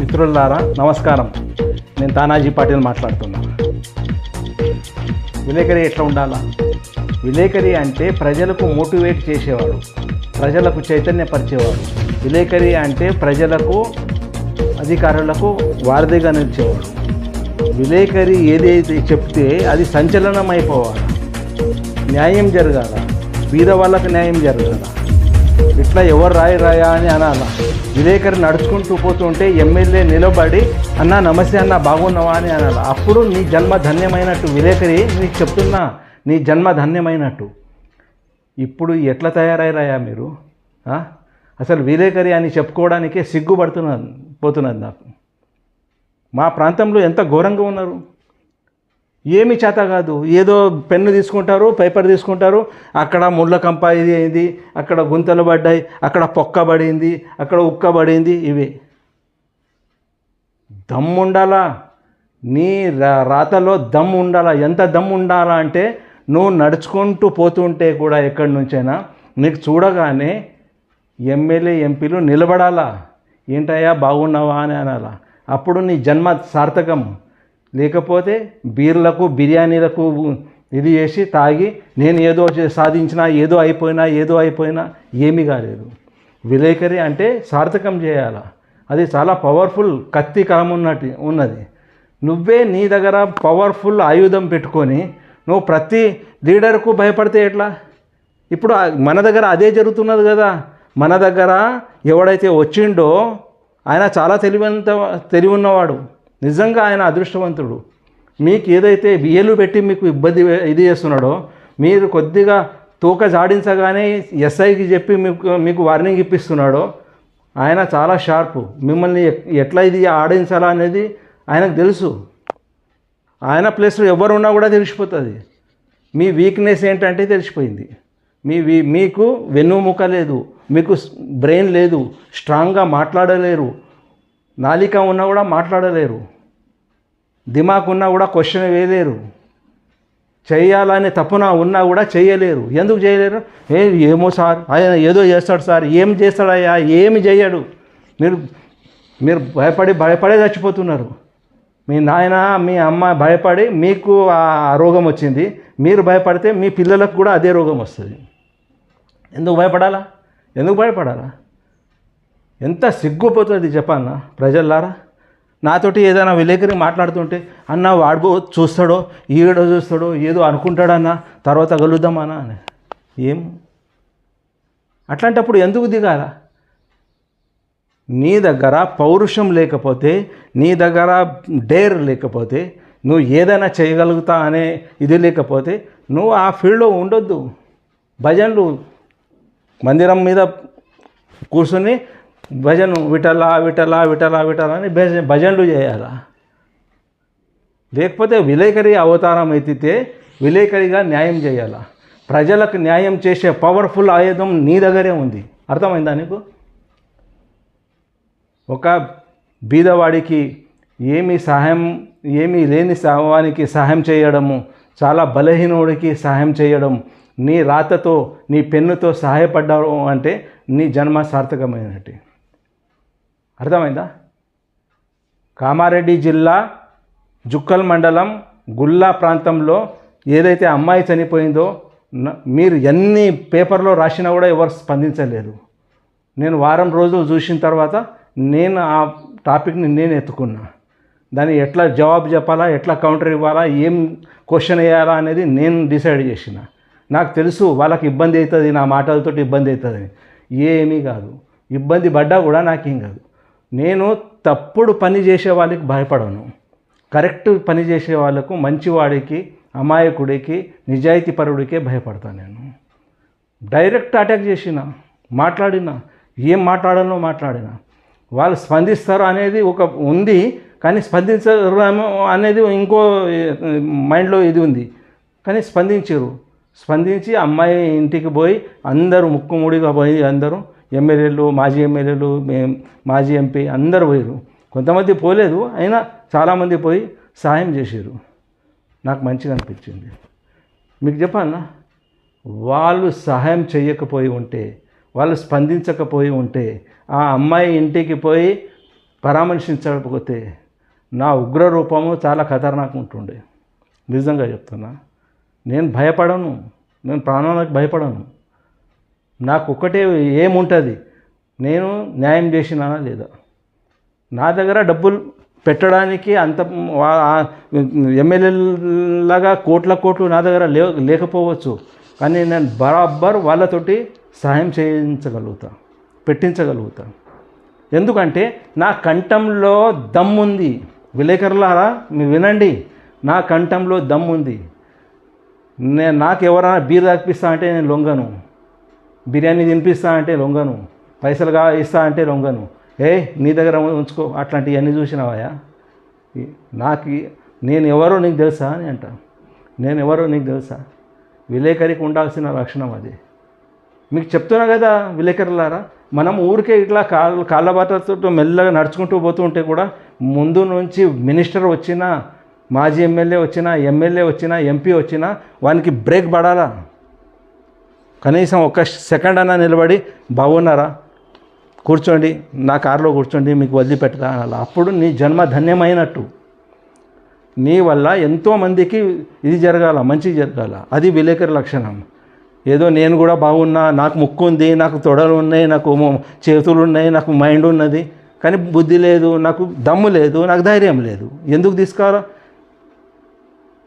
మిత్రులారా నమస్కారం. నేను తానాజీ పాటిల్ మాట్లాడుతున్నా. విలేకరి ఎట్లా ఉండాలా? విలేకరి అంటే ప్రజలకు మోటివేట్ చేసేవాడు. ప్రజలకు చైతన్యపరిచేవాడు. విలేకరి అంటే ప్రజలకు అధికారులకు వారధిగా నిలిచేవాడు. విలేకరి ఏదైతే చెప్తే అది సంచలనం అయిపోవాలి న్యాయం జరగాల. బీద వాళ్ళకు న్యాయం జరగాల. ఇట్లా ఎవరు రాయి రాయా అని అనాల విలేకరి నడుచుకుంటూ పోతుంటే ఎమ్మెల్యే నిలబడి అన్న నమస్తే అన్న బాగున్నావా? అని అనాలి అప్పుడు నీ జన్మ ధన్యమైనట్టు విలేకరి నీకు చెప్తున్నా నీ జన్మ ధన్యమైనట్టు. ఇప్పుడు ఎట్లా తయారయ్యారా మీరు? అసలు విలేకరి అని చెప్పుకోవడానికే సిగ్గుపడుతున్నది పోతున్నది నాకు. మా ప్రాంతంలో ఎంత ఘోరంగా ఉన్నారు? ఏమి చేత కాదు. ఏదో పెన్ను తీసుకుంటారు పేపర్ తీసుకుంటారు. అక్కడ ముళ్ళ కంప ఇది అయింది అక్కడ గుంతలు పడ్డాయి అక్కడ పొక్క పడింది అక్కడ ఉక్క పడింది ఇవి. దమ్ము ఉండాలా? నీ రా- రాతలో దమ్ము ఉండాలా? ఎంత దమ్ము ఉండాలా అంటే నువ్వు నడుచుకుంటూ పోతుంటే కూడా ఎక్కడి నుంచైనా నీకు చూడగానే ఎమ్మెల్యే ఎంపీలు నిలబడాలా? ఏంటయ్యా బాగున్నావా అని అనాలా? అప్పుడు నీ జన్మ సార్థకం. లేకపోతే బీర్లకు బిర్యానీలకు ఇది చేసి తాగి నేను ఏదో చే- సాధించినా ఏదో అయిపోయినా ఏదో అయిపోయినా ఏమీ కాలేదు. విలేకరి అంటే సార్థకం చేయాలా? అది చాలా పవర్ఫుల్ కత్తి కలం ఉన్నట్టు ఉన్నది. నువ్వే నీ దగ్గర పవర్ఫుల్ ఆయుధం పెట్టుకొని నువ్వు ప్రతి లీడర్కు భయపడితే ఎట్లా? ఇప్పుడు మన దగ్గర అదే జరుగుతున్నది కదా. మన దగ్గర ఎవడైతే వచ్చిండో ఆయన చాలా తెలివంత తెలివి ఉన్నవాడు నిజంగా ఆయన అదృష్టవంతుడు. మీకు ఏదైతే బియ్యలు పెట్టి మీకు ఇబ్బంది ఇది చేస్తున్నాడో మీరు కొద్దిగా తూక జాడించగానే ఎస్ఐకి చెప్పి మీకు మీకు వార్నింగ్ ఇప్పిస్తున్నాడో ఆయన చాలా షార్ప్. మిమ్మల్ని ఎట్లా ఇది ఆడించాలా అనేది ఆయనకు తెలుసు. ఆయన ప్లేస్లో ఎవరున్నా కూడా తెలిసిపోతుంది. మీ వీక్నెస్ ఏంటంటే తెలిసిపోయింది. మీ మీకు వెన్నుముక లేదు. మీకు బ్రెయిన్ లేదు. స్ట్రాంగ్గా మాట్లాడలేరు. నాలిక ఉన్నా కూడా మాట్లాడలేరు. దిమాక్ ఉన్నా కూడా క్వశ్చన్ వేయలేరు. చేయాలనే తప్పున ఉన్నా కూడా చేయలేరు. ఎందుకు చేయలేరు? ఏ ఏమో సార్ ఆయన ఏదో చేస్తాడు సార్ ఏం చేస్తాడయ్యా ఏమి చేయడు. మీరు మీరు భయపడి భయపడే చచ్చిపోతున్నారు. మీ నాయన మీ అమ్మ భయపడి మీకు ఆ రోగం వచ్చింది. మీరు భయపడితే మీ పిల్లలకు కూడా అదే రోగం వస్తుంది. ఎందుకు భయపడాలా? ఎందుకు భయపడాలా? ఎంత సిగ్గుపోతుంది చెప్పన్న ప్రజల్లారా? నాతోటి ఏదైనా విలేకరి మాట్లాడుతుంటే అన్న వాడిపో చూస్తాడో ఈడో చూస్తాడో ఏదో అనుకుంటాడన్నా తర్వాత కలుద్దామన్నా అని. ఏం? అట్లాంటప్పుడు ఎందుకు దిగాల? నీ దగ్గర పౌరుషం లేకపోతే నీ దగ్గర డేర్ లేకపోతే నువ్వు ఏదైనా చేయగలుగుతా అనే ఇది లేకపోతే నువ్వు ఆ ఫీల్డ్లో ఉండొద్దు. భజనలు మందిరం మీద కూర్చొని భజన విటలా విటలా విటలా విటల అని భజ భజనలు చేయాలా. లేకపోతే విలేకరి అవతారం ఎత్తితే విలేకరిగా న్యాయం చేయాలా. ప్రజలకు న్యాయం చేసే పవర్ఫుల్ ఆయుధం నీ దగ్గరే ఉంది. అర్థమైందా నీకు? ఒక బీదవాడికి ఏమి సహాయం ఏమీ లేని వానికి సహాయం చేయడము చాలా బలహీనుడికి సహాయం చేయడం నీ రాతతో నీ పెన్నుతో సహాయపడ్డావు అంటే నీ జన్మ సార్థకమైనట్టు అర్థమైందా? కామారెడ్డి జిల్లా జుక్కల్ మండలం గుల్లా ప్రాంతంలో ఏదైతే అమ్మాయి చనిపోయిందో మీరు ఎన్ని పేపర్లో రాసినా కూడా ఎవరు స్పందించలేదు. నేను వారం రోజులు చూసిన తర్వాత నేను ఆ టాపిక్ని నేను ఎత్తుకున్నా. దాన్ని ఎట్లా జవాబు చెప్పాలా ఎట్లా కౌంటర్ ఇవ్వాలా ఏం క్వశ్చన్ వేయాలా అనేది నేను డిసైడ్ చేసిన. నాకు తెలుసు వాళ్ళకి ఇబ్బంది అవుతుంది నా మాటలతో ఇబ్బంది అవుతుంది ఏమీ కాదు. ఇబ్బంది పడ్డా కూడా నాకేం కాదు. నేను తప్పుడు పని చేసే వాళ్ళకి భయపడను. కరెక్ట్ పని చేసే వాళ్ళకు మంచివాడికి అమాయకుడికి నిజాయితీపరుడికే భయపడతాను నేను. డైరెక్ట్ అటాక్ చేసిన మాట్లాడిన ఏం మాట్లాడాలో మాట్లాడిన. వాళ్ళు స్పందిస్తారు అనేది ఒక ఉంది కానీ స్పందించరు అనేది ఇంకో మైండ్లో ఇది ఉంది. కానీ స్పందించరు. స్పందించి అమ్మాయి ఇంటికి పోయి అందరూ ముక్కుముడిగా పోయి అందరూ ఎమ్మెల్యేలు మాజీ ఎమ్మెల్యేలు మాజీ ఎంపీ అందరూ పోయారు కొంతమంది పోలేదు అయినా చాలామంది పోయి సహాయం చేశారు నాకు మంచిగా అనిపించింది. మీకు చెప్పాలన్నా వాళ్ళు సహాయం చేయకపోయి ఉంటే వాళ్ళు స్పందించకపోయి ఉంటే ఆ అమ్మాయి ఇంటికి పోయి పరామర్శించకపోతే నా ఉగ్ర రూపము చాలా ఖతర్నాక్ ఉంటుండే. నిజంగా చెప్తున్నా. నేను భయపడను. నేను ప్రాణాలకు భయపడను. నాకు ఒక్కటే ఏముంటుంది? నేను న్యాయం చేసినానా లేదా? నా దగ్గర డబ్బులు పెట్టడానికి అంత ఎమ్మెల్యేలాగా కోట్ల కోట్లు నా దగ్గర లే లేకపోవచ్చు. కానీ నేను బరాబర్ వాళ్ళతోటి సహాయం చేయించగలుగుతా పెట్టించగలుగుతా. ఎందుకంటే నా కంఠంలో దమ్ముంది. విలేకరులారా మీరు వినండి. నా కంఠంలో దమ్ముంది. నేను నాకు ఎవరైనా బీర్ తాగిపిస్తా అంటే నేను లొంగను. బిర్యానీ తినిపిస్తా అంటే లొంగను పైసలుగా ఇస్తా అంటే లొంగను. ఏ నీ దగ్గర ఉంచుకో అట్లాంటివన్నీ చూసినావాయా నాకు నేను ఎవరో నీకు తెలుసా అని అంట. నేను ఎవరో నీకు తెలుసా? విలేకరికి ఉండాల్సిన లక్షణం అది. మీకు చెప్తున్నా కదా విలేకరులారా మనం ఊరికే ఇట్లా కాళ్ళ కాళ్ళబాటతో మెల్లగా నడుచుకుంటూ పోతూ ఉంటే కూడా ముందు నుంచి మినిస్టర్ వచ్చినా మాజీ ఎమ్మెల్యే వచ్చినా ఎమ్మెల్యే వచ్చినా ఎంపీ వచ్చినా వానికి బ్రేక్ పడాలా? కనీసం ఒక సెకండ్ అన్నా నిలబడి బాగున్నారా కూర్చోండి నా కారులో కూర్చోండి మీకు వదిలిపెట్టదా అనాలి. అప్పుడు నీ జన్మ ధన్యమైనట్టు. నీ వల్ల ఎంతోమందికి ఇది జరగాల మంచి జరగాల. అది విలేకరి లక్షణం. ఏదో నేను కూడా బాగున్నా నాకు ముక్కు ఉంది నాకు తొడలు ఉన్నాయి నాకు చేతులు ఉన్నాయి నాకు మైండ్ ఉన్నది. కానీ బుద్ధి లేదు నాకు దమ్ము లేదు నాకు ధైర్యం లేదు. ఎందుకు తీసుకోవాలా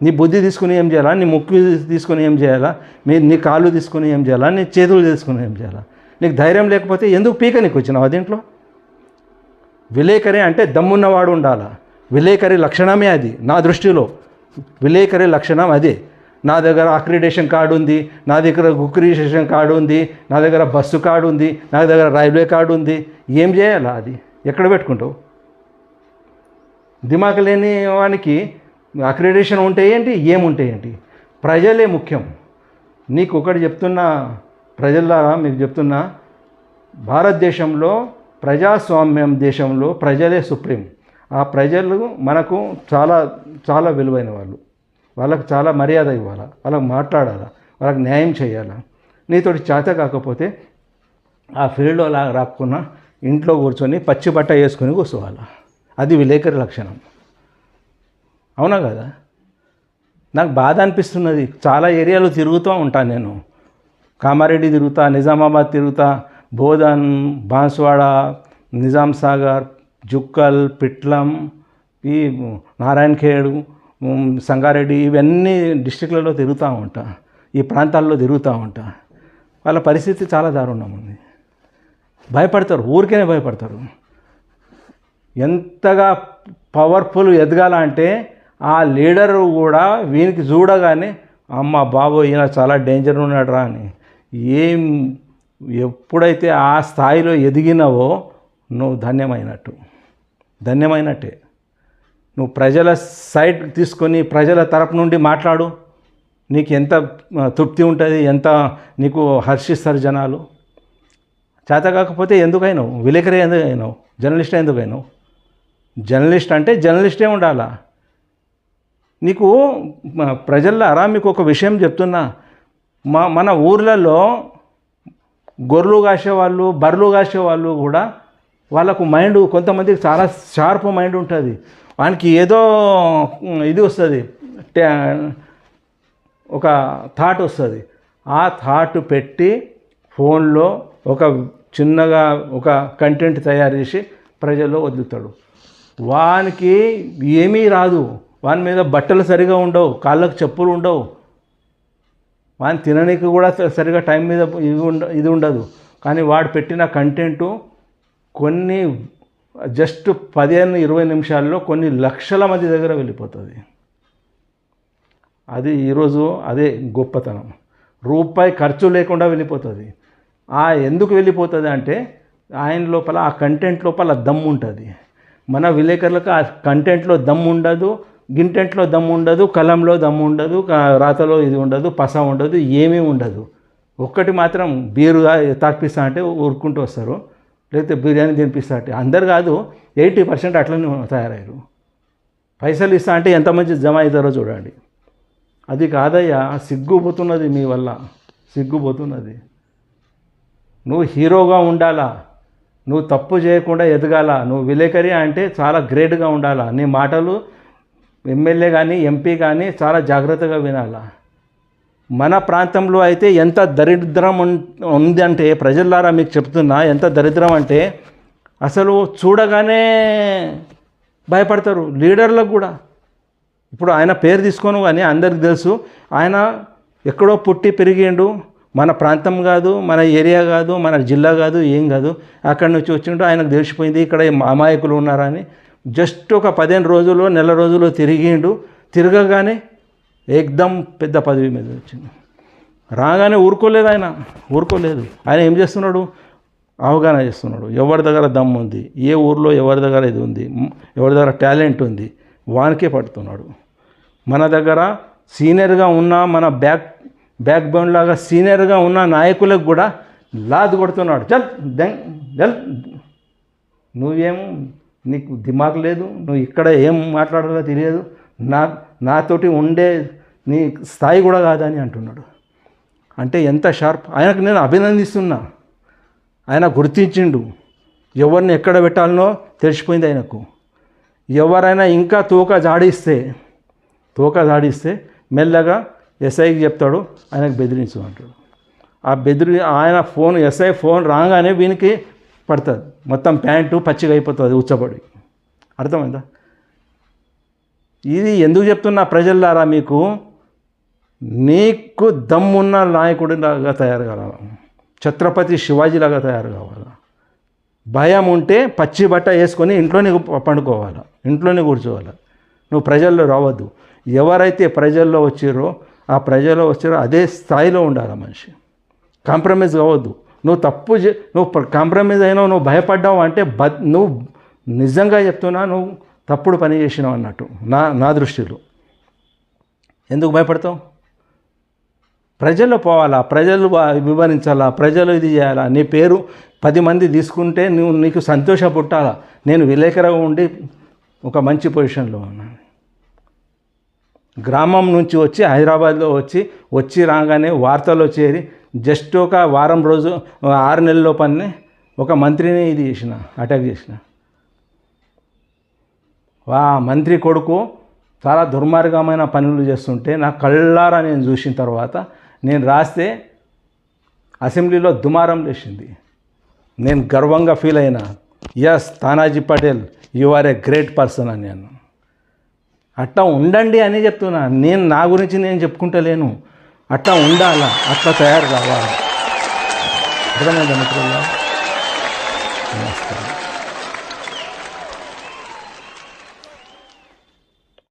నీ బుద్ధి తీసుకుని ఏం చేయాలా? నీ ముక్కు తీసుకుని ఏం చేయాలా? మీ నీ కాళ్ళు తీసుకుని ఏం చేయాలా? నీ చేతులు తీసుకుని ఏం చేయాలా? నీకు ధైర్యం లేకపోతే ఎందుకు పీక నీకు వచ్చినావు దీంట్లో? విలేకరి అంటే దమ్మున్నవాడు ఉండాలా? విలేకరి లక్షణమే అది నా దృష్టిలో. విలేకరి లక్షణం అదే. నా దగ్గర అక్రిడేషన్ కార్డు ఉంది నా దగ్గర గుక్రిడేషన్ కార్డు ఉంది నా దగ్గర బస్సు కార్డు ఉంది నా దగ్గర రైల్వే కార్డు ఉంది. ఏం చేయాలా అది? ఎక్కడ పెట్టుకుంటావు? దిమాగ్ లేని వానికి అక్రిడేషన్ ఉంటే ఏంటి? ఏముంటే ఏంటి? ప్రజలే ముఖ్యం. నీకు ఒకటి చెప్తున్నా ప్రజల్లారా మీకు చెప్తున్నా భారతదేశంలో ప్రజాస్వామ్యం దేశంలో ప్రజలే సుప్రీం. ఆ ప్రజలు మనకు చాలా చాలా విలువైన వాళ్ళు. వాళ్ళకు చాలా మర్యాద ఇవ్వాలా? వాళ్ళకి మాట్లాడాలా? వాళ్ళకి న్యాయం చేయాలా? నీతోటి చేత కాకపోతే ఆ ఫీల్డ్లో అలా రాకుండా ఇంట్లో కూర్చొని పచ్చి బట్ట వేసుకొని కూర్చోవాలా? అది విలేకరి లక్షణం. అవునా కదా? నాకు బాధ అనిపిస్తున్నది. చాలా ఏరియాలో తిరుగుతూ ఉంటాను నేను. కామారెడ్డి తిరుగుతా నిజామాబాద్ తిరుగుతా బోధన్ బాన్స్వాడ నిజాం సాగర్ జుక్కల్ పిట్లం ఈ నారాయణ సంగారెడ్డి ఇవన్నీ డిస్టిక్లలో తిరుగుతూ ఉంటా. ఈ ప్రాంతాల్లో తిరుగుతూ ఉంటా. వాళ్ళ పరిస్థితి చాలా దారుణం ఉంది. భయపడతారు. ఊరికేనే భయపడతారు. ఎంతగా పవర్ఫుల్ ఎదగాలంటే ఆ లీడర్ కూడా వీనికి చూడగానే అమ్మ బాబోయ్ ఈయన చాలా డేంజర్ ఉన్నాడు రా అని. ఏం ఎప్పుడైతే ఆ స్థాయిలో ఎదిగినావో నువ్వు ధన్యమైనట్టు. ధన్యమైనట్టే. నువ్వు ప్రజల సైడ్ తీసుకొని ప్రజల తరపు నుండి మాట్లాడు. నీకు ఎంత తృప్తి ఉంటుంది ఎంత నీకు హర్షిస్తారు జనాలు. చేత కాకపోతే ఎందుకైనావు? విలేకరి ఎందుకైనావు? జర్నలిస్టే జర్నలిస్ట్ జర్నలిస్ట్ అంటే జర్నలిస్టే ఉండాలా? నీకు ప్రజల్లో ప్రజల్లారా మీకు ఒక విషయం చెప్తున్నా. మా మన ఊర్లలో గొర్రెలు కాసేవాళ్ళు బర్రెలు కాసేవాళ్ళు కూడా వాళ్ళకు మైండ్ కొంతమందికి చాలా షార్ప్ మైండ్ ఉంటుంది. వానికి ఏదో ఇది వస్తుంది. ఒక థాట్ వస్తుంది. ఆ థాట్ పెట్టి ఫోన్లో ఒక చిన్నగా ఒక కంటెంట్ తయారు చేసి ప్రజల్లో వదులుతాడు. వానికి ఏమీ రాదు. వాని మీద బట్టలు సరిగా ఉండవు కాళ్ళకు చెప్పులు ఉండవు. వాని తిననీకి కూడా సరిగా టైం మీద ఇది ఉండ ఇది ఉండదు. కానీ వాడు పెట్టిన కంటెంటు కొన్ని జస్ట్ పదిహేను ఇరవై నిమిషాల్లో కొన్ని లక్షల మంది దగ్గర వెళ్ళిపోతుంది. అది ఈరోజు అదే గొప్పతనం. రూపాయి ఖర్చు లేకుండా వెళ్ళిపోతుంది. ఆ ఎందుకు వెళ్ళిపోతుంది అంటే ఆయన లోపల ఆ కంటెంట్ లోపల దమ్ ఉంటుంది మన విలేకరులకు ఆ కంటెంట్లో దమ్ ఉండదు గింటెంట్లో దమ్ము ఉండదు కలంలో దమ్ము ఉండదు రాతలో ఇది ఉండదు పస ఉండదు ఏమీ ఉండదు. ఒక్కటి మాత్రం బీరుగా తాకిపిస్తా అంటే ఊరుకుంటూ వస్తారు. లేకపోతే బిర్యానీ తినిపిస్తా అంటే అందరు కాదు ఎయిటీ పర్సెంట్ అట్లనే తయారయ్యారు. పైసలు ఇస్తా అంటే ఎంతమంది జమ అవుతారో చూడండి. అది కాదయ్యా సిగ్గుపోతున్నది మీ వల్ల సిగ్గుపోతున్నది. నువ్వు హీరోగా ఉండాలా నువ్వు తప్పు చేయకుండా ఎదగాల నువ్వు విలేకరి అంటే చాలా గ్రేట్గా ఉండాలా నీ మాటలు ఎమ్మెల్యే కానీ ఎంపీ కానీ చాలా జాగ్రత్తగా వినాలా. మన ప్రాంతంలో అయితే ఎంత దరిద్రం ఉన్- ఉంది అంటే ప్రజలారా మీకు చెప్తున్నా ఎంత దరిద్రం అంటే అసలు చూడగానే భయపడతారు లీడర్లకు కూడా. ఇప్పుడు ఆయన పేరు తీసుకోను కానీ అందరికి తెలుసు. ఆయన ఎక్కడో పుట్టి పెరిగిండు. మన ప్రాంతం కాదు మన ఏరియా కాదు మన జిల్లా కాదు ఏం కాదు. అక్కడి నుంచి వచ్చిండు ఆయనకు తెలిసిపోయింది ఇక్కడ అమాయకులు ఉన్నారని. జస్ట్ ఒక పదిహేను రోజులు నెల రోజులు తిరిగిండు. తిరగగానే ఏకదం పెద్ద పదవి మీద వచ్చింది రాగానే ఊరుకోలేదు ఆయన. ఊరుకోలేదు. ఆయన ఏం చేస్తున్నాడు? అవగాహన చేస్తున్నాడు. ఎవరి దగ్గర దమ్ము ఉంది? ఏ ఊర్లో ఎవరి దగ్గర ఇది ఉంది? ఎవరి దగ్గర టాలెంట్ ఉంది? వానికే పడుతున్నాడు. మన దగ్గర సీనియర్గా ఉన్న మన బ్యాక్ బ్యాక్ బోన్ లాగా సీనియర్గా ఉన్న నాయకులకు కూడా లాదు కొడుతున్నాడు. చల్ దెంగ్ చల్. నువ్వేం నీకు దిమాగ్ లేదు నువ్వు ఇక్కడ ఏం మాట్లాడాలో తెలియదు నా నాతోటి ఉండే నీ స్థాయి కూడా కాదని అంటున్నాడు. అంటే ఎంత షార్ప్ ఆయనకు నేను అభినందిస్తున్నా. ఆయన గుర్తించిండు. ఎవరిని ఎక్కడ పెట్టాలనో తెలిసిపోయింది ఆయనకు. ఎవరైనా ఇంకా తోక జాడిస్తే తోక జాడిస్తే మెల్లగా ఎస్ఐకి చెప్తాడు ఆయనకు బెదిరించు అంటాడు. ఆ బెదిరి ఆయన ఫోన్ ఎస్ఐ ఫోన్ రాగానే వీనికి పడుతుంది. మొత్తం ప్యాంటు పచ్చిగా అయిపోతుంది ఉచ్చబడి. అర్థమైందా? ఇది ఎందుకు చెప్తున్నా ప్రజల్లారా మీకు? నీకు దమ్మున్న నాయకుడిలాగా తయారు కావాలి? ఛత్రపతి శివాజీలాగా తయారు కావాలి? భయం ఉంటే పచ్చి బట్ట వేసుకొని ఇంట్లోనే పండుకోవాలి? ఇంట్లోనే కూర్చోవాలి? నువ్వు ప్రజల్లో రావద్దు. ఎవరైతే ప్రజల్లో వచ్చారో ఆ ప్రజల్లో వచ్చారో అదే స్థాయిలో ఉండాలి మనిషి? కాంప్రమైజ్ కావద్దు. నువ్వు తప్పు చే నువ్వు కాంప్రమైజ్ అయినావు నువ్వు భయపడ్డావు అంటే బ నువ్వు నిజంగా చెప్తున్నా నువ్వు తప్పుడు పని చేసినావు అన్నట్టు నా నా దృష్టిలో. ఎందుకు భయపడతావు? ప్రజల్లో పోవాలా? ప్రజలు వివరించాలా? ప్రజలు ఇది చేయాలా? నీ పేరు పది మంది తీసుకుంటే నువ్వు నీకు సంతోష పుట్టాలా? నేను విలేకరుగా ఉండి ఒక మంచి పొజిషన్లో ఉన్నాను గ్రామం నుంచి వచ్చి హైదరాబాద్లో వచ్చి వచ్చి రాగానే వార్తల్లో చేరి జస్ట్ ఒక వారం రోజు ఆరు నెలల లోపలనే ఒక మంత్రిని ఇది చేసిన అటాక్ చేసిన. వా మంత్రి కొడుకు చాలా దుర్మార్గమైన పనులు చేస్తుంటే నా కళ్ళారా నేను చూసిన తర్వాత నేను రాస్తే అసెంబ్లీలో దుమారం లేచింది. నేను గర్వంగా ఫీల్ అయినా yes Tanaji Patel you are a great person అని నేను అట్టా ఉండండి అని చెప్తున్నా. నేను నా గురించి నేను చెప్పుకుంటలేను. అట్లా ఉండాలా? అట్లా తయారు కావాలి? అర్థమైందా మిత్రుల్లో నమస్కారం.